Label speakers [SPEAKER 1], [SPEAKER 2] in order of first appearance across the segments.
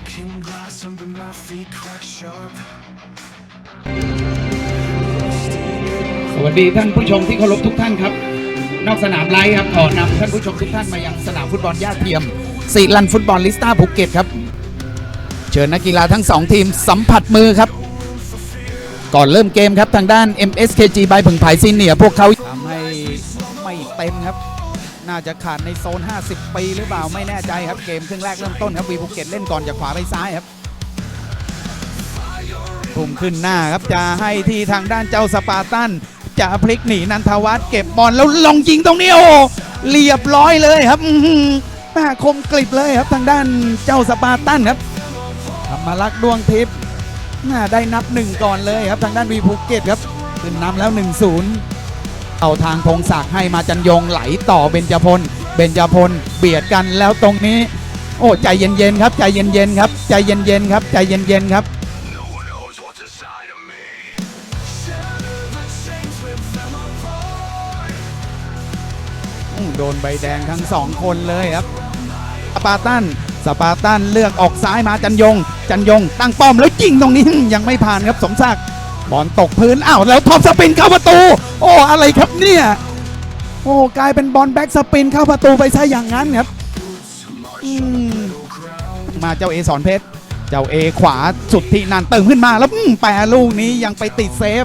[SPEAKER 1] Broken glass under my feet crack sharp.
[SPEAKER 2] สวัสดีท่านผู้ชมที่เคารพทุกท่านครับ นอกสนามไลฟ์ครับขอนำท่านผู้ชมทุกท่านมายังสนามฟุตบอลย่าเทียมสีลันฟุตบอลลิสตาภูเก็ตครับ เชิญนักกีฬาทั้งสองทีมสัมผัสมือครับ ก่อนเริ่มเกมครับทางด้าน MSKG ใบผึ่งไผ่ซีเนียพวกเขาทำให้ไม่เต็มครับ น่าจะขาดในโซน 50 ปีหรือเปล่าไม่แน่ใจครับเกมครึ่งแรกเริ่มต้นครับวีภูเก็ตเล่นก่อนจากขวาไปซ้ายครับพุ่มขึ้นหน้าครับจะให้ที่ทางด้านเจ้าสปาร์ตันจะพลิกหนีนันทวัฒน์เก็บบอลแล้วลงยิงตรงนี้โอ้เรียบร้อยเลยครับหน้าคมกริบเลยครับทางด้านเจ้าสปาร์ตันครับธรรมลักษ์ดวงทิพย์น่าได้นับหนึ่งก่อนเลยครับทางด้านวีภูเก็ตครับขึ้นนำแล้ว 1-0 เอาทางพงศักดิ์ให้มาจันยงไหลต่อเบญจพล เบญจพลเบียดกันแล้วตรงนี้ โอ้ใจเย็นๆครับใจเย็นๆครับใจเย็นๆครับใจเย็นๆครับโดนใบแดงทั้งสองคนเลยครับสปาร์ตันสปาร์ตันเลือกออกซ้ายมาจันยง จันยงตั้งป้อมแล้วยิงตรงนี้ยังไม่ผ่านครับสมศักดิ์ บอลตกพื้นอ้าวแล้วท็อปสปินเข้าประตู โอ้อะไรครับเนี่ยโอ้กลายเป็นบอลแบ็กสปินเข้าประตูไปซะอย่างนั้นครับมาเจ้าเอสอนเพชรเจ้าเอขวาสุดที่นันเติมขึ้นมาแล้วแปรลูกนี้ยังไปติดเซฟ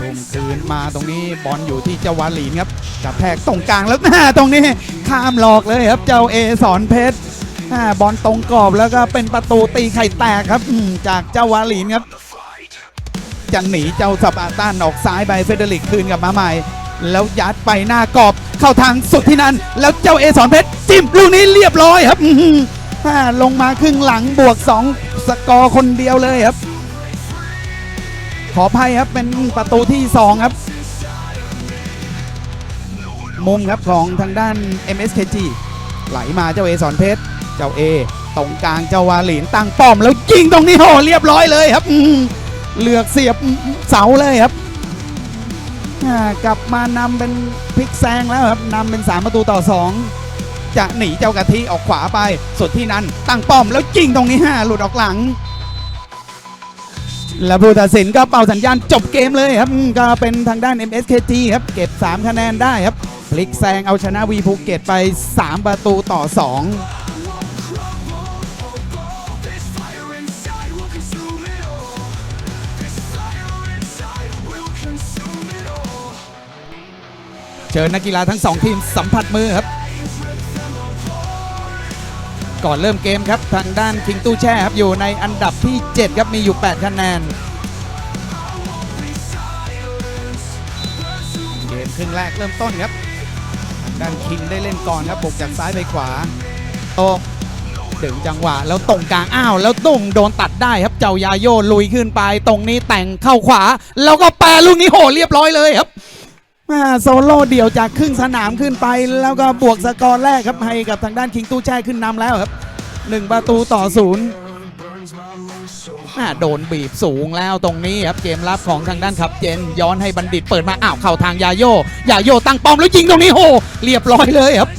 [SPEAKER 2] ทุ่มคืนมาตรงนี้บอลอยู่ที่เจ้าวาลีนครับกับแทกตรงกลางแล้วหน้าตรงนี้ข้ามหลอกเลยครับเจ้าเอสอนเพชร บอลตรงกรอบแล้วก็เป็นประตูตีไข่แตกครับจากเจ้าวาลีนครับจะหนีเจ้าสปาร์ตันออกซ้ายไปเฟเดริกคืนกับมาใหม่ แล้วยัดไปหน้ากรอบเข้าทางสุดที่นั่น แล้วเจ้าเอสอนเพชรจิ้มลูกนี้เรียบร้อยครับลงมาครึ่งหลังบวก 2 สกอร์คนเดียวเลยครับ ขออภัยครับเป็นประตูที่ 2 ครับ มุมครับของทางด้าน MSKG ไหลมาเจ้าเอสอนเพชร เจ้าเอตรงกลางเจ้าวาหลินตั้งป้อมแล้วยิงตรงนี้โหเรียบร้อยเลยครับเลือกเสียบเสาเลยครับกลับมานำเป็นพลิกแซงแล้วครับนำเป็น 3 ประตูต่อ 2 จะหนีเจ้ากะทิออกขวาไปสุดที่นั้นตั้งป้อมแล้วยิงตรงนี้ฮะหลุดออกหลัง และผู้ตัดสินก็เป่าสัญญาณจบเกมเลยครับ ก็เป็นทางด้าน MSKG ครับ เก็บ 3 คะแนนได้ครับ พลิกแซงเอาชนะวีภูเก็ตไป 3 ประตูต่อ 2 เชิญนักกีฬาทั้ง 2 ทีมสัมผัสมือครับ ก่อนเริ่มเกมครับทางด้านคิงตู้แช่ครับอยู่ในอันดับที่ 7 ครับมีอยู่ 8 คะแนน เกมครึ่งแรกเริ่มต้นครับทางด้านคิงได้เล่นก่อนครับบุกจากซ้ายไปขวาโตกดึงจังหวะแล้วตรงกลางอ้าว แล้วตุ้งโดนตัดได้ครับเจ้ายาโยลุยขึ้นไป ตรงนี้แต่งเข้าขวา แล้วก็แปรลูกนี้โหเรียบร้อยเลยครับ โซโล่เดี่ยวจากครึ่งสนามขึ้นไป แล้วก็บวกสกอร์แรกครับให้กับทางด้านคิงตู้แช่ขึ้นนำแล้วครับหนึ่งประตูต่อศูนย์
[SPEAKER 1] Burns my lungs so
[SPEAKER 2] อ่าโดนบีบสูงแล้วตรงนี้ครับเกมรับของทางด้านขับเจน ย้อนให้บัณฑิตเปิดมาอ้าวเข้าทางยาโยยาโยตั้งป้อมแล้วยิงตรงนี้โหเรียบร้อยเลยครับ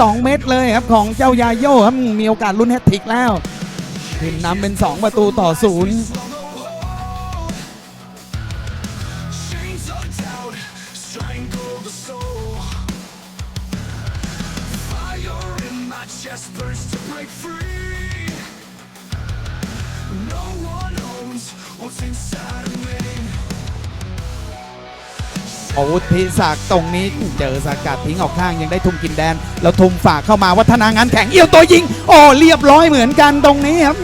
[SPEAKER 2] สองเม็ดเลยครับของเจ้ายาโยครับมีโอกาสลุ้นแฮตทริกแล้วขึ้นนำเป็น 2 ประตูต่อศูนย์
[SPEAKER 1] chest burns to break free. No one owns what's inside of me.
[SPEAKER 2] อาวุธพิศักตรงนี้เจอสกัดทิ้งออกข้างยังได้ทุ่มกินแดน แล้วทุ่มฝากเข้ามาวัฒนางานแข่งเอี้ยวตัวยิง โอ้เรียบร้อยเหมือนกันตรงนี้ครับ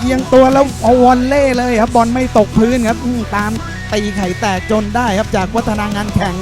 [SPEAKER 2] เอียงตัวแล้วเอาวอลเล่เลยครับบอลไม่ตกพื้นครับตามตีไข่แตกจนได้ครับจากวัฒนางานแข่ง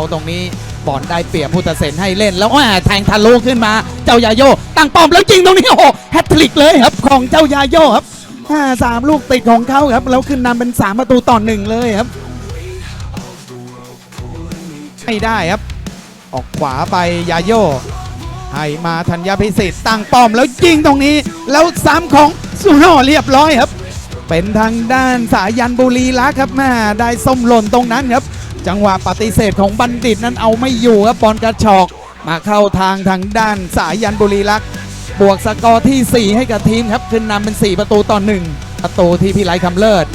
[SPEAKER 2] เอาตรงนี้บอลได้เปรียบผู้ตัดสินให้เล่น แล้วแหม่แทงทะลุขึ้นมา เจ้ายาโยตั้งป้อมแล้วจริงตรงนี้โอ้โหแฮตทริกเลยครับของเจ้ายาโยครับสามลูกติดของเขาครับแล้วขึ้นนำเป็นสามประตูต่อหนึ่งเลยครับไม่ได้ครับ ออกขวาไปยาโยให้มาธัญญาพิสิทธิ์ตั้งป้อมแล้วยิงตรงนี้ แล้วซ้ำของสุโนเรียบร้อยครับ เป็นทางด้านสายันบุรีลักครับแม่ได้ส้มหล่นตรงนั้นครับ จังหวะปฏิเสธของบัณฑิตนั้นเอาไม่อยู่ครับบอลกระชอกมาเข้าทางทางด้านสายยันบุรีลักษ์บวกสกอร์ที่ 4 ให้กับทีมครับขึ้นนำเป็น 4 ประตูต่อ1ประตูที่พิไลคำเลิศ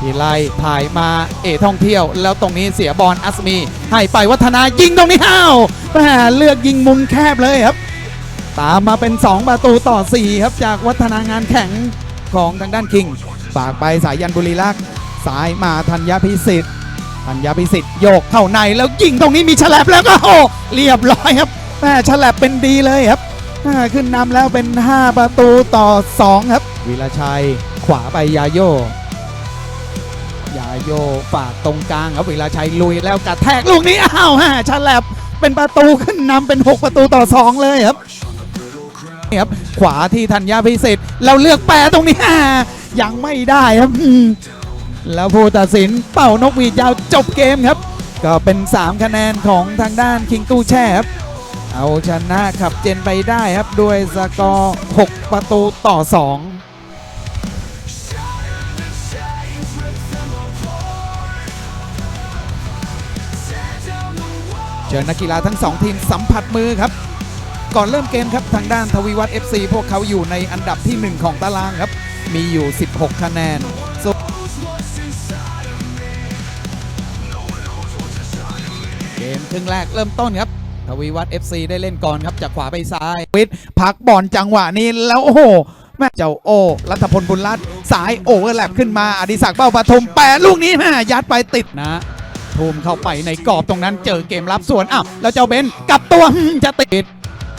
[SPEAKER 2] พิไลถ่ายมาเอท่องเที่ยว แล้วตรงนี้เสียบอลอัสมี ให้ไปวัฒนายิงตรงนี้อ้าวแม่เลือกยิงมุมแคบเลยครับ ตามมาเป็น 2 ประตูต่อ 4 ครับจากวัฒนางานแข่งของทางด้านคิงฝากไปสายยันบุรีลักษ์สายมาธัญญาพิสิทธิ์ ธัญญาพิสิทธิ์โยกเข้าในแล้วยิงตรงนี้มีฉลับแล้วก็โอ้เรียบร้อยครับแม่ฉลับเป็นดีเลยครับขึ้นนำแล้วเป็น 5 ประตูต่อ 2 ครับวิรชัยขวาไปยาโย ยาโยฝากตรงกลางครับวิลาชัยลุยแล้วกระแทกลูกนี้อ้าวฮะฉลับเป็นประตูขึ้นนำเป็น 6 ประตูต่อ 2 เลยครับนี่ครับขวาที่ธัญญาพิสิทธิ์เราเลือกแปรตรงนี้ยังไม่ได้ครับ แล้วผู้ตัดสินเป่านกหวีดยาวจบเกมครับ ก็เป็น 3 คะแนนของทางด้านคิงตู้แช่ครับ เอาชนะขับเจนไปได้ครับ ด้วยสกอร์ 6 ประตูต่อ2เชิญนักกีฬาทั้ง 2 ทีมสัมผัสมือครับ ก่อนเริ่มเกมครับทางด้านทวีวัฒน์ FC พวกเขาอยู่ในอันดับที่ 1 ของตารางครับ มีอยู่ 16 คะแนน ครึ่งแรกเริ่มต้นครับทวีวัฒน์ FC ได้เล่นก่อนครับจากขวาไปซ้ายวิทย์พักบอลจังหวะนี้แล้วโอ้โหแม่เจ้าโอรัฐพลบุญรัตน์สายโอเวอร์แลปขึ้นมาอดิศักดิ์เป้าปทุมแปะลูกนี้แม่ยัดไปติดนะทุ่มเข้าไปในกรอบตรงนั้นเจอเกมรับสวนอ้าวแล้วเจ้าเบนกลับตัวจะติด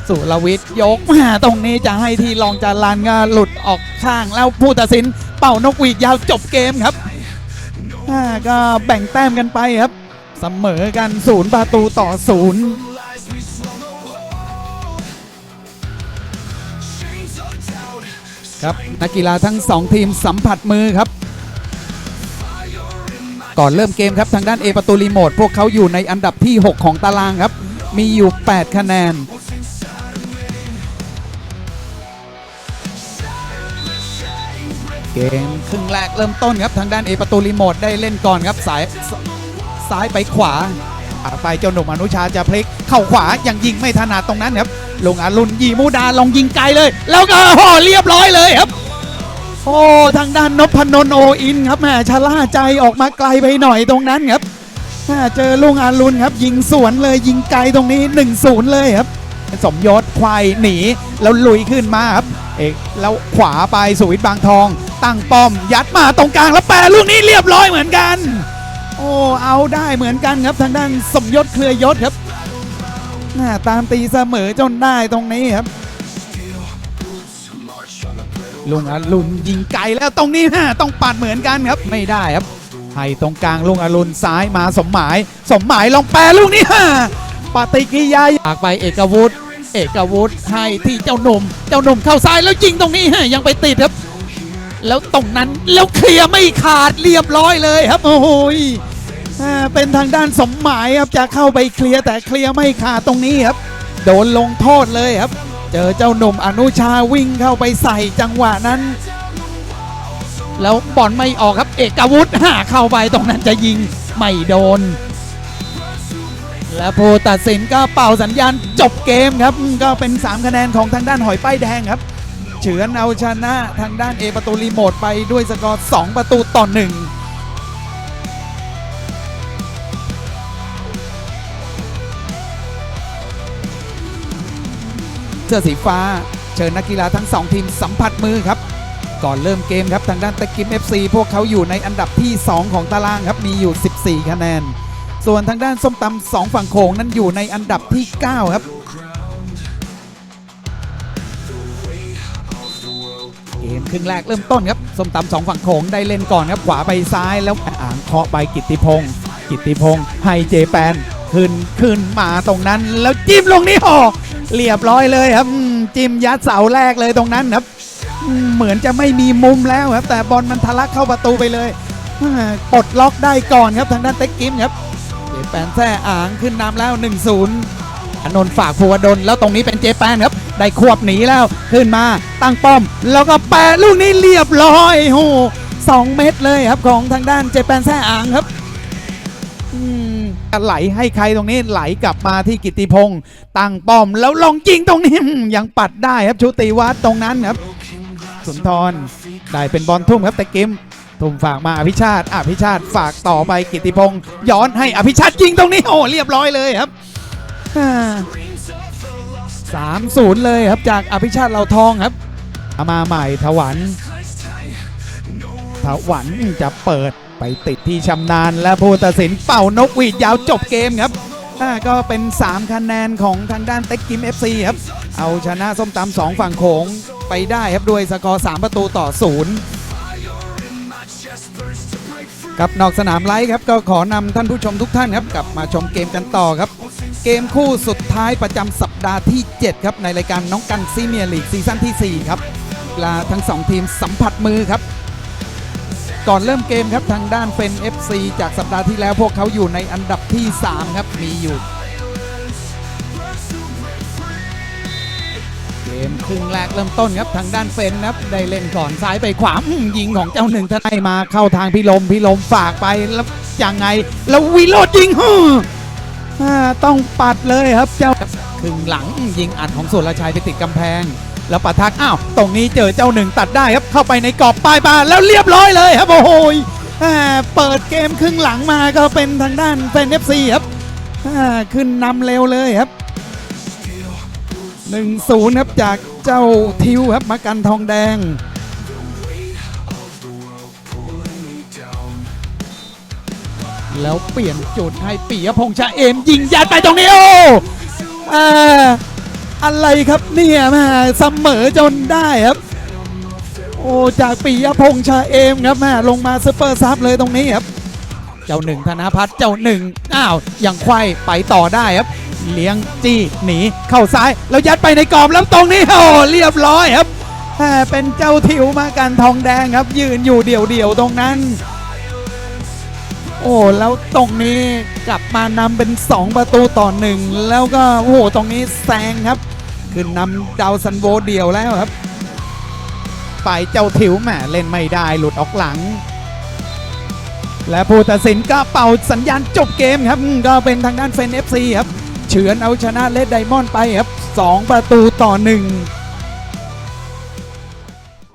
[SPEAKER 2] สุรวิทย์ยกมาตรงนี้จะให้ทีลองจารันก็หลุดออกข้างแล้วผู้ตัดสิน เป่านกหวีดยาวจบเกมครับอ่าก็แบ่งแต้มกันไปครับ เสมอกันศูนย์ประตูต่อศูนย์ครับนักกีฬาทั้ง 2 ทีมสัมผัสมือครับ ก่อนเริ่มเกมครับทางด้านเอประตูรีโมทพวกเขาอยู่ในอันดับที่ 6 ของตารางครับ มีอยู่ 8 คะแนน เกมครึ่งแรกเริ่มต้นครับทางด้านเอประตูรีโมทได้เล่นก่อนครับสาย ซ้ายไปขวาอาไปเจ้าหนุ่มอนุชาจะพลิกเข้าขวายังยิงไม่ถนัดตรงนั้นครับลงอารุณยีมูดาลองยิงไกลเลย แล้วก็โอ้โหเรียบร้อยเลยครับโอ้ทางด้านนพนนโออินครับแหมชะล่าใจออกมาไกลไปหน่อยตรงนั้นครับเจอลุงอารุณครับ ยิงสวนเลยยิงไกลตรงนี้ 1-0 เลยครับ สมยศควายหนีแล้วลุยขึ้นมาครับเอกแล้วขวาไปสุวิทย์บางทอง ตั้งป้อมยัดมาตรงกลางแล้วแปรลูกนี้เรียบร้อยเหมือนกัน โอ้เอาได้เหมือนกันครับทางด้านสมยศเครือยศครับแหม่ตามตีเสมอจนได้ตรงนี้ครับ ลุงอรุณยิงไกลแล้วตรงนี้ฮะต้องปัดเหมือนกันครับไม่ได้ครับให้ตรงกลางลุงอรุณซ้ายมาสมหมาย สมหมายลองแปรลูกนี้ฮะปฏิกิริยาอยากไปเอกวุฒิเอกวุฒิให้ที่เจ้าหนุ่ม เจ้าหนุ่มเข้าซ้ายแล้วยิงตรงนี้ฮะยังไปติดครับ แล้วตรงนั้นแล้วเคลียร์ไม่ขาดเรียบร้อยเลยครับโอ้โหยเป็นทางด้านสมหมายครับจะเข้าไปเคลียร์แต่เคลียร์ไม่ขาดตรงนี้ครับ โดนลงโทษเลยครับ เจอเจ้าหนุ่มอนุชาวิ่งเข้าไปใส่จังหวะนั้น แล้วบอลไม่ออกครับ เอกวุฒิหาเข้าไปตรงนั้นจะยิงไม่โดน และผู้ตัดสินก็เป่าสัญญาณจบเกมครับ ก็เป็น 3 คะแนนของทางด้านหอยป้ายแดงครับ เฉือนเอาชนะทางด้านเอประตูรีโมทไปด้วยสกอร์ 2 ประตูต่อ 1เสื้อสีฟ้าเชิญนักกีฬาทั้ง 2 ทีมสัมผัสมือครับ ก่อนเริ่มเกมครับทางด้านตะกิม FC พวกเขาอยู่ในอันดับที่ 2 ของตารางครับมีอยู่ 14 คะแนน ส่วนทางด้านส้มตำสองฝั่งโขงนั้นอยู่ในอันดับที่ 9 ครับ ครึ่งแรกเริ่มต้นครับส้มตำสองฝั่งโขงได้เล่นก่อนครับขวาไปซ้ายแล้วอ่างเคาะไปกิติพงศ์กิติพงศ์ให้เจแปนขึ้นขึ้นมาตรงนั้น แล้วจิ้มลงนี่โอเรียบร้อยเลยครับจิ้มยัดเสาแรกเลยตรงนั้นครับ เหมือนจะไม่มีมุมแล้วครับ แต่บอลมันทะลักเข้าประตูไปเลยปลดล็อกได้ก่อนครับทางด้านเต็กกิมครับเจแปนแซ่อ่างขึ้นนำแล้ว 1-0อนนท์ฝากภูวดลแล้วตรงนี้เป็นเจแปนครับ ได้ควบหนีแล้วขึ้นมาตั้งป้อม แล้วก็แปะลูกนี้เรียบร้อยโหสองเม็ดเลยครับของทางด้านเจแปนแซ่อ่างครับไหลให้ใครตรงนี้ไหลกลับมาที่กิติพงศ์ตั้งป้อมแล้วลองยิงตรงนี้ยังปัดได้ครับชุติวัฒน์ตรงนั้นครับ สุนทรได้เป็นบอลทุ่มครับแต่เกมทุ่มฝากมาอภิชาติอภิชาติฝากต่อไปกิตติพงศ์ย้อนให้อภิชาติยิงตรงนี้โอ้เรียบร้อยเลยครับ สามศูนย์เลยครับจากอภิชาติเหล่าทองครับเอามาใหม่ถวันถวันจะเปิดไปติดที่ชำนาญและผู้ตัดสินเป่านกหวีดยาวจบเกมครับก็เป็น 3 คะแนนของทางด้านเต็กกิม FC ครับ เอาชนะส้มตำสองฝั่งโขงไปได้ครับด้วยสกอร์ 3 ประตูต่อศูนย์กับนอกสนามไลฟ์ครับก็ขอนำท่านผู้ชมทุกท่านครับกลับมาชมเกมกันต่อครับ เกมคู่สุดท้ายประจำสัป ดาห์ที่ 7 ครับในรายการน้องกันซีเมียร์ลีกซีซั่นทีสี่4 ครับเวลาทั้ง 2 ทีมสัมผัสมือครับ ก่อนเริ่มเกมครับทางด้านเป็น FC จากสัปดาห์ที่แล้วพวกเขาอยู่ในอันดับที่ 3 ครับมีอยู่ เกมครึ่งแรกเริ่มต้นครับทางด้านเฟนนะครับได้เล่นก่อนซ้ายไปขวายิงของเจ้าหนึ่งทนายมาเข้าทางพี่ลมพี่ลมฝากไปแล้วยังไงแล้ววิโรจน์ยิงฮึ่มอ่าต้องปัดเลยครับเจ้า ครึ่งหลังยิงอัดของสุรชัยไปติดกำแพง แล้วปะทักอ้าวตรงนี้เจอเจ้าหนึ่งตัดได้ครับเข้าไปในกรอบปลายบาแล้วเรียบร้อยเลยครับโอ้โหอ่าเปิดเกมครึ่งหลังมาก็เป็นทางด้านเฟนเอฟซีครับอ่าขึ้นนำเร็วเลยครับ1-0ครับจากเจ้าทิวครับมากันทองแดงแล้วเปลี่ยนจุดให้ปียพงษ์ชาเอมยิงยัดไปตรงนี้โอ้ อ่าอะไรครับเนี่ยแม่เสมอจนได้ครับ โอ้จากปียพงษ์ชาเอมครับแม่ลงมาซุปเปอร์ซับเลยตรงนี้ครับ เจ้าหนึ่งธนพัฒน์เจ้าหนึ่งอ้าวยังไขว้ไปต่อได้ครับ เลี้ยงจี้หนีเข้าซ้ายแล้วยัดไปในกรอบแล้วตรงนี้โอ้เรียบร้อยครับแม่เป็นเจ้าทิวมากันทองแดงครับ ยืนอยู่เดี่ยวๆตรงนั้น โอ้แล้วตรงนี้กลับมานำเป็น 2 ประตูต่อหนึ่งแล้วก็โอ้โหตรงนี้แซงครับขึ้นนำดาวซันโวเดียวแล้วครับ ฝ่ายเจ้าทิวแหมเล่นไม่ได้หลุดออกหลัง และผู้ตัดสินก็เป่าสัญญาณจบเกมครับ ก็เป็นทางด้านเฟนเอฟซีครับ เฉือนเอาชนะเลดไดมอนด์ไปครับ 2 ประตูต่อหนึ่ง